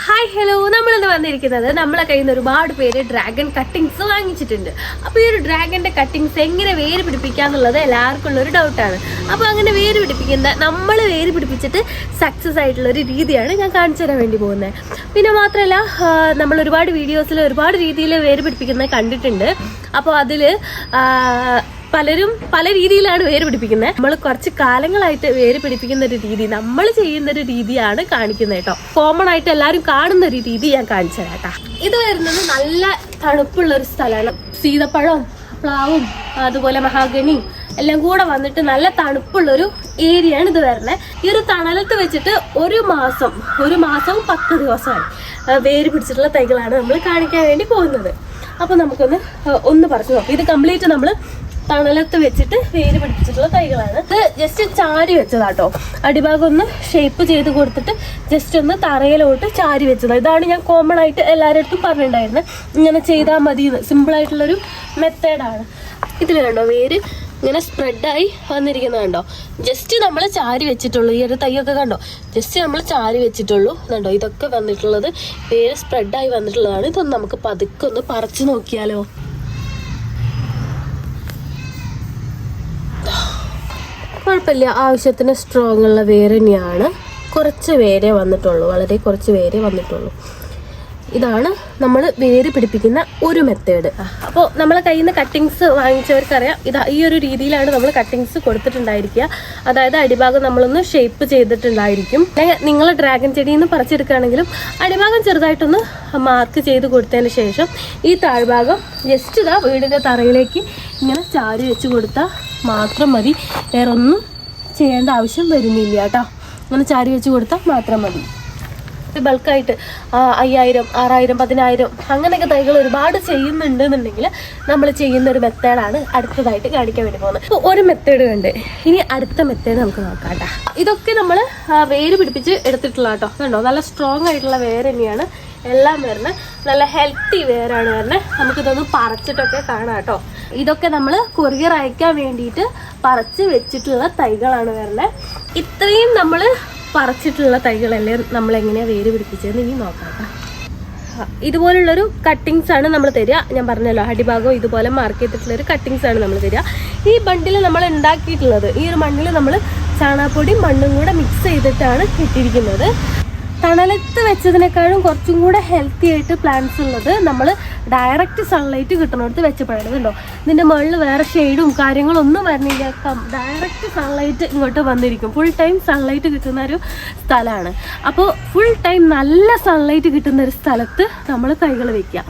Hi hello നമ്മളിന്ന് വന്നിരിക്കുന്നത് നമ്മളെ കയ്യിൽ നിന്ന് ഒരുപാട് പേര് ഡ്രാഗൺ കട്ടിങ്സ് വാങ്ങിച്ചിട്ടുണ്ട്. അപ്പോൾ ഈ ഒരു ഡ്രാഗന്റെ കട്ടിങ്സ് എങ്ങനെ വേര് പിടിപ്പിക്കാന്നുള്ളത് എല്ലാവർക്കും ഉള്ള ഒരു ഡൗട്ടാണ് അപ്പോൾ അങ്ങനെ വേര് പിടിപ്പിക്കുന്ന നമ്മൾ വേര് പിടിപ്പിച്ചിട്ട് സക്സസ് ആയിട്ടുള്ള ഒരു രീതിയാണ് ഞാൻ കാണിച്ചു തരാൻ വേണ്ടി പോകുന്നത്. പിന്നെ മാത്രമല്ല നമ്മൾ ഒരുപാട് വീഡിയോസിൽ ഒരുപാട് രീതിയിൽ വേര് പിടിപ്പിക്കുന്നത് കണ്ടിട്ടുണ്ട്. അപ്പോൾ അതിൽ പലരും പല രീതിയിലാണ് വേര് പിടിപ്പിക്കുന്നത് നമ്മൾ കുറച്ച് കാലങ്ങളായിട്ട് വേര് പിടിപ്പിക്കുന്ന ഒരു രീതി നമ്മൾ ചെയ്യുന്ന ഒരു രീതിയാണ് കാണിക്കുന്നത് കേട്ടോ. കോമൺ ആയിട്ട് എല്ലാവരും കാണുന്ന ഒരു രീതി ഞാൻ കാണിച്ചു തരാം ഇത് വരുന്നത് നല്ല തണുപ്പുള്ള ഒരു സ്ഥലമാണ്. സീതപ്പഴം പ്ലാവും അതുപോലെ മഹാഗണിയും എല്ലാം കൂടെ വന്നിട്ട് നല്ല തണുപ്പുള്ളൊരു ഏരിയയാണ് ഇത് വരുന്നത് ഈ ഒരു തണലത്ത് വെച്ചിട്ട് ഒരു മാസം ഒരു മാസവും പത്ത് ദിവസമായി വേര് പിടിച്ചിട്ടുള്ള തൈകളാണ് നമ്മൾ കാണിക്കാൻ വേണ്ടി പോകുന്നത്. അപ്പോൾ നമുക്കൊന്ന് ഒന്ന് പറഞ്ഞു നോക്കാം. ഇത് കംപ്ലീറ്റ് നമ്മൾ തണലത്ത് വെച്ചിട്ട് വേര് പിടിപ്പിച്ചിട്ടുള്ള തൈകളാണ്. ഇത് ജസ്റ്റ് ചാരി വെച്ചതാട്ടോ. അടിഭാഗം ഒന്ന് ഷേപ്പ് ചെയ്ത് കൊടുത്തിട്ട് ജസ്റ്റ് ഒന്ന് തറയിലോട്ട് ചാരി വെച്ചതാണ് ഇതാണ് ഞാൻ കോമൺ ആയിട്ട് എല്ലാവരുടെ അടുത്തും പറഞ്ഞിട്ടുണ്ടായിരുന്നത് ഇങ്ങനെ ചെയ്താൽ മതി സിമ്പിൾ ആയിട്ടുള്ളൊരു മെത്തേഡാണ്. ഇതിൽ കണ്ടോ വേര് ഇങ്ങനെ സ്പ്രെഡായി വന്നിരിക്കുന്നത് കണ്ടോ? ജസ്റ്റ് നമ്മൾ ചാരി വെച്ചിട്ടുള്ളൂ. ഈ ഒരു തൈയൊക്കെ കണ്ടോ? ജസ്റ്റ് നമ്മൾ ചാരി വെച്ചിട്ടുള്ളൂ. കണ്ടോ? ഇതൊക്കെ വന്നിട്ടുള്ളത് വേര് സ്പ്രെഡായി വന്നിട്ടുള്ളതാണ്. ഇതൊന്ന് നമുക്ക് പതുക്കെ ഒന്ന് പറിച്ചു നോക്കിയാലോ. കുഴപ്പമില്ല. ആവശ്യത്തിന് സ്ട്രോങ് ഉള്ള വേര് തന്നെയാണ്. കുറച്ച് വേരെ വന്നിട്ടുള്ളൂ. വളരെ കുറച്ച് വേരെ വന്നിട്ടുള്ളൂ. ഇതാണ് നമ്മൾ വേര് പിടിപ്പിക്കുന്ന ഒരു മെത്തേഡ് അപ്പോൾ നമ്മളെ കയ്യിൽ നിന്ന് കട്ടിങ്സ് വാങ്ങിച്ചവർക്കറിയാം. ഇത് ഈ ഒരു രീതിയിലാണ് നമ്മൾ കട്ടിങ്സ് കൊടുത്തിട്ടുണ്ടായിരിക്കുക. അതായത് അടിഭാഗം നമ്മളൊന്ന് ഷേപ്പ് ചെയ്തിട്ടുണ്ടായിരിക്കും. നിങ്ങൾ ഡ്രാഗൺ ചെടിയിൽ നിന്ന് പറിച്ചെടുക്കുകയാണെങ്കിലും അടിഭാഗം ചെറുതായിട്ടൊന്ന് മാർക്ക് ചെയ്ത് കൊടുത്തതിന് ശേഷം ഈ താഴ്ഭാഗം ജസ്റ്റ് ഇതാ വീടിന്റെ തറയിലേക്ക് ഇങ്ങനെ ചാരി വെച്ച് കൊടുത്താൽ മാത്രം മതി. വേറെ ഒന്നും ചെയ്യേണ്ട ആവശ്യം വരുന്നില്ല കേട്ടോ. അങ്ങനെ ചാരി വെച്ച് കൊടുത്താൽ മാത്രം മതി. ബൾക്കായിട്ട് അയ്യായിരം ആറായിരം പതിനായിരം അങ്ങനെയൊക്കെ തൈകൾ ഒരുപാട് ചെയ്യുന്നുണ്ട് എന്നുണ്ടെങ്കിൽ നമ്മൾ ചെയ്യുന്ന ഒരു മെത്തേഡാണ് അടുത്തതായിട്ട് കാണിക്കാൻ വേണ്ടി പോകുന്നത്. അപ്പോൾ ഒരു മെത്തേഡ് ഉണ്ട് ഇനി അടുത്ത മെത്തേഡ് നമുക്ക് നോക്കാം കേട്ടോ. ഇതൊക്കെ നമ്മൾ വേര് പിടിപ്പിച്ച് എടുത്തിട്ടുള്ള കേട്ടോ. കണ്ടോ? നല്ല സ്ട്രോങ് ആയിട്ടുള്ള വേര് തന്നെയാണ് എല്ലാം വരുന്നത്. നല്ല ഹെൽത്തി വേരാണ് വരുന്നത്. നമുക്കിതൊന്ന് പറിച്ചിട്ടൊക്കെ കാണാം കേട്ടോ. ഇതൊക്കെ നമ്മൾ കൊറിയർ അയക്കാൻ വേണ്ടിയിട്ട് പറിച്ച് വെച്ചിട്ടുള്ള തൈകളാണ് വരുന്നത് ഇത്രയും നമ്മൾ പറിച്ചിട്ടുള്ള തൈകളല്ലേ നമ്മൾ എങ്ങനെയാണ് വേര് പിടിപ്പിച്ചതെന്ന് ഇനി നോക്കാം ഇതുപോലുള്ളൊരു കട്ടിങ്സ് ആണ് നമ്മൾ തരിക. ഞാൻ പറഞ്ഞല്ലോ അടിഭാഗം ഇതുപോലെ മാർക്ക് ചെയ്തിട്ടുള്ള ഒരു കട്ടിങ്സ് ആണ് നമ്മൾ തരിക. ഈ ബണ്ടിൽ നമ്മൾ ഉണ്ടാക്കിയിട്ടുള്ളത് ഈ ഒരു മണ്ണിൽ നമ്മൾ ചാണകപ്പൊടി മണ്ണും കൂടെ മിക്സ് ചെയ്തിട്ടാണ് ഇട്ടിരിക്കുന്നത്. തണലത്ത് വെച്ചതിനേക്കാളും കുറച്ചും കൂടെ ഹെൽത്തി ആയിട്ട് പ്ലാന്റ്സ് ഉള്ളത് നമ്മൾ ഡയറക്റ്റ് സൺലൈറ്റ് കിട്ടുന്നിടത്ത് വെച്ചപ്പോഴാണ് കണ്ടോ ഇതിന്റെ മുകളിൽ വേറെ ഷെയ്ഡും കാര്യങ്ങളൊന്നും വരുന്നില്ല. ഡയറക്റ്റ് സൺലൈറ്റ് ഇങ്ങോട്ട് വന്നിരിക്കും. ഫുൾ ടൈം സൺലൈറ്റ് കിട്ടുന്ന ഒരു സ്ഥലമാണ്. അപ്പോൾ ഫുൾ ടൈം നല്ല സൺലൈറ്റ് കിട്ടുന്ന ഒരു സ്ഥലത്ത് നമ്മൾ തൈകൾ വെക്കുക.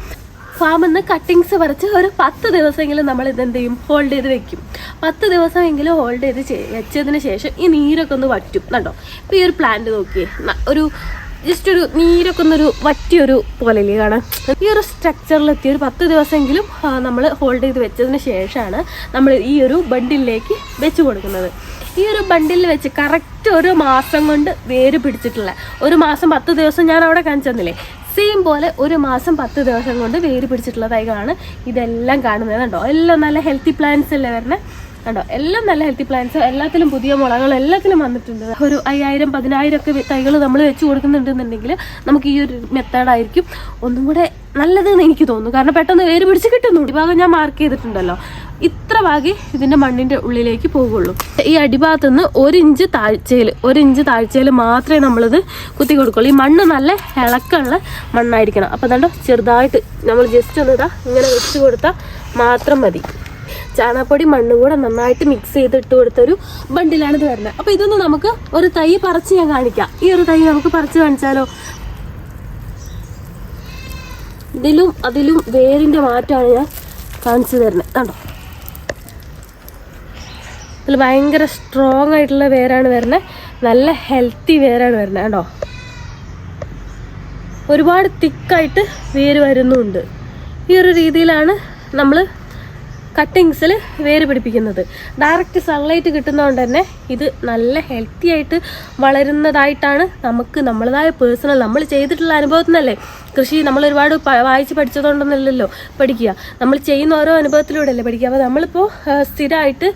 ഫാമിൽ നിന്ന് കട്ടിങ്സ് പറിച്ച് ഒരു പത്ത് ദിവസമെങ്കിലും നമ്മൾ ഇതെന്ത് ചെയ്യും ഹോൾഡ് ചെയ്ത് വെക്കും. പത്ത് ദിവസമെങ്കിലും ഹോൾഡ് ചെയ്ത് വെച്ചതിന് ശേഷം ഈ നീരൊക്കെ ഒന്ന് വറ്റും. കണ്ടോ? ഇപ്പോൾ ഈ ഒരു പ്ലാന്റ് നോക്കിയേ. ഒരു ജസ്റ്റ് ഒരു നീരൊക്കെ ഒന്നൊരു വറ്റിയൊരു പോലെയല്ലേ കാണാൻ? ഈ ഒരു സ്ട്രക്ചറിലെത്തി ഒരു പത്ത് ദിവസമെങ്കിലും നമ്മൾ ഹോൾഡ് ചെയ്ത് വെച്ചതിന് ശേഷമാണ് നമ്മൾ ഈ ഒരു ബണ്ടിലേക്ക് വെച്ച് കൊടുക്കുന്നത്. ഈ ഒരു ബണ്ടിൽ വെച്ച് കറക്റ്റ് ഒരു മാസം കൊണ്ട് വേര് പിടിച്ചിട്ടുള്ള ഒരു മാസം പത്ത് ദിവസം ഞാൻ അവിടെ കാണിച്ചു തന്നില്ലേ? സെയിം പോലെ ഒരു മാസം പത്ത് ദിവസം കൊണ്ട് വേര് പിടിച്ചിട്ടുള്ള തൈകളാണ് ഇതെല്ലാം കാണുന്നത്. കണ്ടോ? എല്ലാം നല്ല ഹെൽത്തി പ്ലാന്റ്സ് അല്ലേ വരണേ കണ്ടോ? എല്ലാം നല്ല ഹെൽത്തി പ്ലാന്റ്സ് എല്ലാത്തിലും പുതിയ മുളകൾ എല്ലാത്തിലും വന്നിട്ടുണ്ട്. ഒരു അയ്യായിരം പതിനായിരം ഒക്കെ തൈകൾ നമ്മൾ വെച്ച് കൊടുക്കുന്നുണ്ടെന്നുണ്ടെങ്കിൽ നമുക്ക് ഈ ഒരു മെത്തേഡായിരിക്കും ഒന്നും കൂടെ നല്ലതെന്ന് എനിക്ക് തോന്നുന്നു. കാരണം പെട്ടെന്ന് വേര് പിടിച്ച് കിട്ടുന്നു ഈ ഭാഗം ഞാൻ മാർക്ക് ചെയ്തിട്ടുണ്ടല്ലോ. ഇത്ര ഭാഗി ഇതിന്റെ മണ്ണിന്റെ ഉള്ളിലേക്ക് പോകുള്ളൂ ഈ അടിഭാഗത്ത് നിന്ന് ഒരു ഇഞ്ച് താഴ്ചയിൽ ഒരു ഇഞ്ച് താഴ്ചയിൽ മാത്രമേ നമ്മളിത് കുത്തി കൊടുക്കുള്ളൂ. ഈ മണ്ണ് നല്ല ഇളക്കമുള്ള മണ്ണായിരിക്കണം. അപ്പോൾ കണ്ടോ ചെറുതായിട്ട് നമ്മൾ ജസ്റ്റ് ഒന്ന് ഇതാ ഇങ്ങനെ വെച്ച് കൊടുത്താൽ മാത്രം മതി. ചാണകപ്പൊടി മണ്ണും കൂടെ നന്നായിട്ട് മിക്സ് ചെയ്ത് ഇട്ട് കൊടുത്തൊരു ബണ്ടിലാണ് ഇത് വരുന്നത്. അപ്പോൾ ഇതൊന്ന് നമുക്ക് ഒരു തൈ പറിച്ച് ഞാൻ കാണിക്കാം. ഈ ഒരു തൈ നമുക്ക് പറിച്ച് കാണിച്ചാലോ? ഇതിലും അതിലും വേരിന്റെ മാറ്റമാണ് ഞാൻ കാണിച്ചു തരുന്നത്. കണ്ടോ? ഇതിൽ ഭയങ്കര സ്ട്രോങ് ആയിട്ടുള്ള വേരാണ് വരുന്നത് നല്ല ഹെൽത്തി വേരാണ് വരുന്നത് കേട്ടോ ഒരുപാട് തിക്കായിട്ട് വേര് വരുന്നുണ്ട്. ഈ ഒരു രീതിയിലാണ് നമ്മൾ കട്ടിങ്സിൽ വേര് പിടിപ്പിക്കുന്നത്. ഡയറക്റ്റ് സൺലൈറ്റ് കിട്ടുന്നതുകൊണ്ട് തന്നെ ഇത് നല്ല ഹെൽത്തി ആയിട്ട് വളരുന്നതായിട്ടാണ് നമുക്ക് നമ്മളതായ പേഴ്സണൽ നമ്മൾ ചെയ്തിട്ടുള്ള അനുഭവത്തിൽ നിന്നല്ലേ കൃഷി നമ്മൾ ഒരുപാട് വായിച്ച് പഠിച്ചതുകൊണ്ടൊന്നുമില്ലല്ലോ പഠിക്കുക. നമ്മൾ ചെയ്യുന്ന ഓരോ അനുഭവത്തിലൂടെ അല്ലേ പഠിക്കുക. അപ്പോൾ നമ്മളിപ്പോൾ സ്ഥിരമായിട്ട്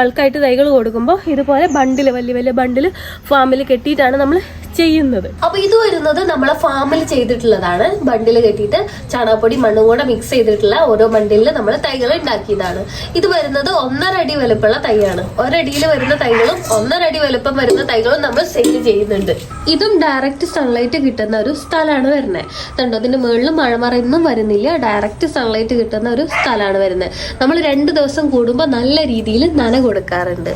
ബൾക്കായിട്ട് തൈകൾ കൊടുക്കുമ്പോൾ ഇതുപോലെ ബണ്ടിൽ വലിയ വലിയ ബണ്ടിൽ ഫാമിൽ കെട്ടിയിട്ടാണ് നമ്മൾ ചെയ്യുന്നത്. അപ്പൊ ഇത് വരുന്നത് നമ്മളെ ഫാമിൽ ചെയ്തിട്ടുള്ളതാണ്. ബണ്ടിൽ കെട്ടിയിട്ട് ചാണകപ്പൊടി മണ്ണും കൂടെ മിക്സ് ചെയ്തിട്ടുള്ള ഓരോ ബണ്ടിലിൽ നമ്മൾ തൈകൾ ഉണ്ടാക്കിയതാണ്. ഇത് വരുന്നത് ഒന്നര അടി വലുപ്പമുള്ള തൈയാണ്. ഒരടിയിൽ വരുന്ന തൈകളും ഒന്നര അടി വലുപ്പം വരുന്ന തൈകളും നമ്മൾ സെയിൽ ചെയ്യുന്നുണ്ട്. ഇതും ഡയറക്റ്റ് സൺലൈറ്റ് കിട്ടുന്ന ഒരു സ്ഥലമാണ് വരുന്നത്. കണ്ടോ അതിന്റെ മുകളിൽ മഴമറയൊന്നും വരുന്നില്ല. ഡയറക്റ്റ് സൺലൈറ്റ് കിട്ടുന്ന ഒരു സ്ഥലമാണ് വരുന്നത്. നമ്മൾ രണ്ട് ദിവസം കൂടുമ്പോൾ നല്ല രീതിയിൽ നന കൊടുക്കാറുണ്ട്.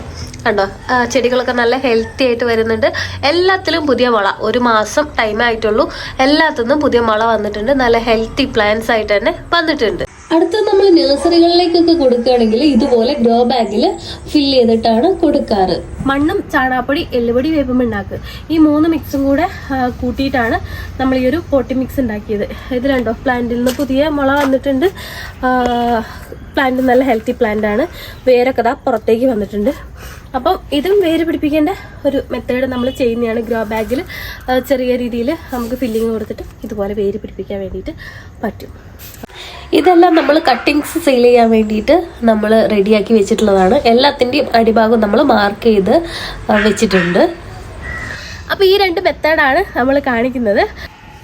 കണ്ടോ? ചെടികളൊക്കെ നല്ല ഹെൽത്തി ആയിട്ട് വരുന്നുണ്ട്. എല്ലാത്തിലും പുതിയ മുള ഒരു മാസം ടൈം ആയിട്ടുള്ളൂ. എല്ലാത്തിനും പുതിയ മുള വന്നിട്ടുണ്ട്. നല്ല ഹെൽത്തി പ്ലാന്റ്സ് ആയിട്ട് തന്നെ വന്നിട്ടുണ്ട്. അടുത്ത നമ്മൾ നഴ്സറികളിലേക്കൊക്കെ കൊടുക്കുകയാണെങ്കിൽ ഇതുപോലെ ഗ്രോ ബാഗിൽ ഫിൽ ചെയ്തിട്ടാണ് കൊടുക്കാറ്. മണ്ണും ചാണാപ്പൊടി എല്ലുപൊടി വേപ്പുമുണ്ടാക്ക് ഈ മൂന്ന് മിക്സും കൂടെ കൂട്ടിയിട്ടാണ് നമ്മൾ ഈ ഒരു പോട്ടി മിക്സ് ഉണ്ടാക്കിയത്. ഇത് രണ്ടോ പ്ലാന്റിൽ നിന്ന് പുതിയ മുള വന്നിട്ടുണ്ട്. പ്ലാന്റ് നല്ല ഹെൽത്തി പ്ലാന്റ് ആണ് വേരൊക്കെ ദാ പുറത്തേക്ക് വന്നിട്ടുണ്ട്. അപ്പം ഇതും വേര് പിടിപ്പിക്കേണ്ട ഒരു മെത്തേഡ് നമ്മൾ ചെയ്യുന്നതാണ് ഗ്രോ ബാഗിൽ ചെറിയ രീതിയിൽ നമുക്ക് ഫില്ലിങ് കൊടുത്തിട്ട് ഇതുപോലെ വേര് പിടിപ്പിക്കാൻ വേണ്ടിയിട്ട് പറ്റും. ഇതെല്ലാം നമ്മൾ കട്ടിങ്സ് സെയിൽ ചെയ്യാൻ വേണ്ടിയിട്ട് നമ്മൾ റെഡിയാക്കി വെച്ചിട്ടുള്ളതാണ്. എല്ലാത്തിന്റെയും അടിഭാഗം നമ്മൾ മാർക്ക് ചെയ്ത് വെച്ചിട്ടുണ്ട്. അപ്പോൾ ഈ രണ്ട് മെത്തേഡാണ് നമ്മൾ കാണിക്കുന്നത്.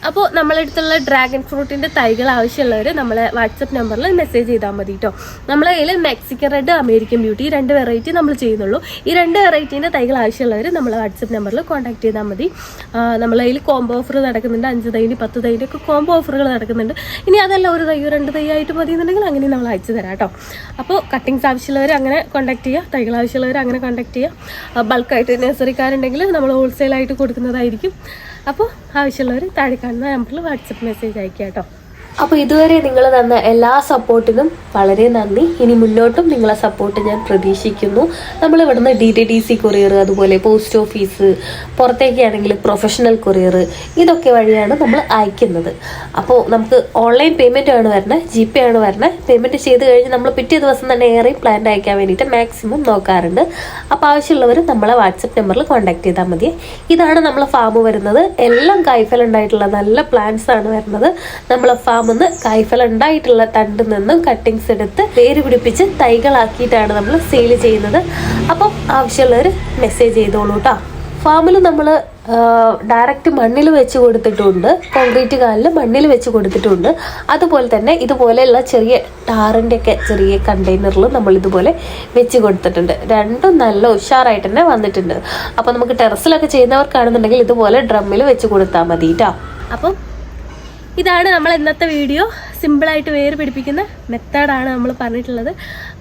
അപ്പോൾ നമ്മളടുത്തുള്ള ഡ്രാഗൺ ഫ്രൂട്ടിന്റെ തൈകൾ ആവശ്യമുള്ളവർ നമ്മളെ വാട്സപ്പ് നമ്പറിൽ മെസ്സേജ് ചെയ്താൽ മതി കേട്ടോ നമ്മളെ കയ്യിൽ മെക്സിക്കൻ റെഡ് അമേരിക്കൻ ബ്യൂട്ടി രണ്ട് വെറൈറ്റി നമ്മൾ ചെയ്യുന്നുള്ളൂ. ഈ രണ്ട് വെറൈറ്റീന്റെ തൈകൾ ആവശ്യമുള്ളവർ നമ്മളെ വാട്സപ്പ് നമ്പറിൽ കോൺടാക്ട് ചെയ്താൽ മതി. നമ്മളെ കയ്യിൽ കോംബോ ഓഫർ നടക്കുന്നുണ്ട്. അഞ്ച് തൈന്റെ പത്ത് തൈന്റെ ഒക്കെ കോംബോ ഓഫറുകൾ നടക്കുന്നുണ്ട്. ഇനി അതല്ല ഒരു തൈയോ രണ്ട് തൈ ആയിട്ട് മതി എന്നുണ്ടെങ്കിൽ അങ്ങനെ നമ്മൾ അയച്ചു തരാം കേട്ടോ അപ്പോൾ കട്ടിങ്സ് ആവശ്യമുള്ളവർ അങ്ങനെ കോൺടാക്ട് ചെയ്യുക. തൈകൾ ആവശ്യമുള്ളവർ അങ്ങനെ കോൺടാക്ട് ചെയ്യുക. ബൾക്കായിട്ട് നഴ്സറിക്കാരുണ്ടെങ്കിൽ നമ്മൾ ഹോൾസെയിലായിട്ട് കൊടുക്കുന്നതായിരിക്കും. അപ്പോൾ ആവശ്യമുള്ളവർ താഴെ കാണുന്ന നമ്പറിൽ വാട്സപ്പ് മെസ്സേജ് അയക്കാം കേട്ടോ. അപ്പോൾ ഇതുവരെ നിങ്ങൾ തന്ന എല്ലാ സപ്പോർട്ടിനും വളരെ നന്ദി. ഇനി മുന്നോട്ടും നിങ്ങളെ സപ്പോർട്ട് ഞാൻ പ്രതീക്ഷിക്കുന്നു. നമ്മൾ ഇവിടുന്ന് D T D C courier അതുപോലെ പോസ്റ്റ് ഓഫീസ് പുറത്തേക്കാണെങ്കിൽ പ്രൊഫഷണൽ കൊറിയർ ഇതൊക്കെ വഴിയാണ് നമ്മൾ അയക്കുന്നത്. അപ്പോൾ നമുക്ക് ഓൺലൈൻ പേയ്മെന്റ് ആണ് വരണത് ജി പേ ആണ് വരണത് പേയ്മെന്റ് ചെയ്ത് കഴിഞ്ഞ് നമ്മൾ പിറ്റേ ദിവസം തന്നെ ഏറെ പ്ലാൻ അയക്കാൻ വേണ്ടിയിട്ട് മാക്സിമം നോക്കാറുണ്ട്. അപ്പോൾ ആവശ്യമുള്ളവർ നമ്മളെ വാട്സപ്പ് നമ്പറിൽ കോൺടാക്ട് ചെയ്താൽ മതി. ഇതാണ് നമ്മളെ ഫാം വരുന്നത്. എല്ലാം കായ്ഫലുണ്ടായിട്ടുള്ള നല്ല പ്ലാൻസ് ആണ് വരുന്നത്. നമ്മളെ ഫാമിൽ നിന്ന് കായ്ഫൽ ഉണ്ടായിട്ടുള്ള തണ്ടിൽ നിന്നും കട്ടിങ്സ് എടുത്ത് വേര് പിടിപ്പിച്ച് തൈകളാക്കിയിട്ടാണ് നമ്മൾ സെയിൽ ചെയ്യുന്നത്. അപ്പം ആവശ്യമുള്ളവർ മെസ്സേജ് ചെയ്തോളൂ കേട്ടോ ഫാമിൽ നമ്മൾ ഡയറക്റ്റ് മണ്ണിൽ വെച്ച് കൊടുത്തിട്ടുണ്ട്. കോൺക്രീറ്റ് കാലിൽ മണ്ണിൽ വെച്ച് കൊടുത്തിട്ടുണ്ട്. അതുപോലെ തന്നെ ഇതുപോലെയുള്ള ചെറിയ ടാറിന്റെ ഒക്കെ ചെറിയ കണ്ടെയ്നറിൽ നമ്മൾ ഇതുപോലെ വെച്ച് കൊടുത്തിട്ടുണ്ട്. രണ്ടും നല്ല ഉഷാറായിട്ട് തന്നെ വന്നിട്ടുണ്ട്. അപ്പോൾ നമുക്ക് ടെറസിലൊക്കെ ചെയ്യുന്നവർക്കാണെന്നുണ്ടെങ്കിൽ ഇതുപോലെ ഡ്രമ്മിൽ വെച്ച് കൊടുത്താൽ മതി കേട്ടോ അപ്പം ഇതാണ് നമ്മൾ ഇന്നത്തെ വീഡിയോ. സിമ്പിളായിട്ട് വേര് പിടിപ്പിക്കുന്ന മെത്തേഡാണ് നമ്മൾ പറഞ്ഞിട്ടുള്ളത്.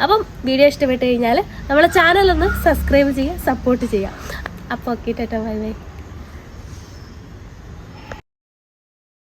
അപ്പം വീഡിയോ ഇഷ്ടപ്പെട്ട് കഴിഞ്ഞാൽ നമ്മളെ ചാനലൊന്ന് സബ്സ്ക്രൈബ് ചെയ്യുക സപ്പോർട്ട് ചെയ്യുക. അപ്പോൾ ഓക്കെ ടാറ്റ ബൈ ബൈ